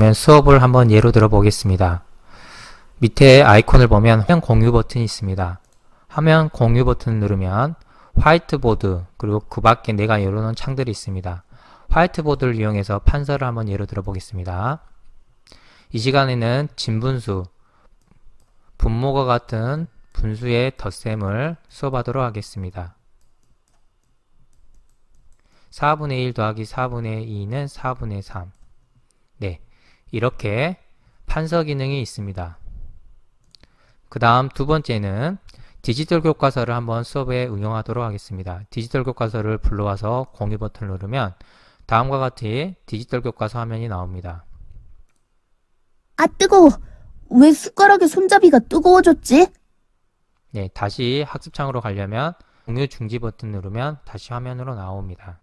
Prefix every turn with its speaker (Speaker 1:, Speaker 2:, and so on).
Speaker 1: 그러면 수업을 한번 예로 들어 보겠습니다. 밑에 아이콘을 보면 화면 공유 버튼이 있습니다. 화면 공유 버튼을 누르면 화이트보드 그리고 그 밖에 내가 열어놓은 창들이 있습니다. 화이트보드를 이용해서 판서를 한번 예로 들어 보겠습니다. 이 시간에는 진분수, 분모가 같은 분수의 덧셈을 수업하도록 하겠습니다. 4분의 1 더하기 4분의 2는 4분의 3. 네. 이렇게 판서 기능이 있습니다. 그 다음 두 번째는 디지털 교과서를 한번 수업에 응용하도록 하겠습니다. 디지털 교과서를 불러와서 공유 버튼을 누르면 다음과 같이 디지털 교과서 화면이 나옵니다.
Speaker 2: 아, 뜨거워. 왜 숟가락에 손잡이가 뜨거워졌지?
Speaker 1: 네, 다시 학습창으로 가려면 공유 중지 버튼 누르면 다시 화면으로 나옵니다.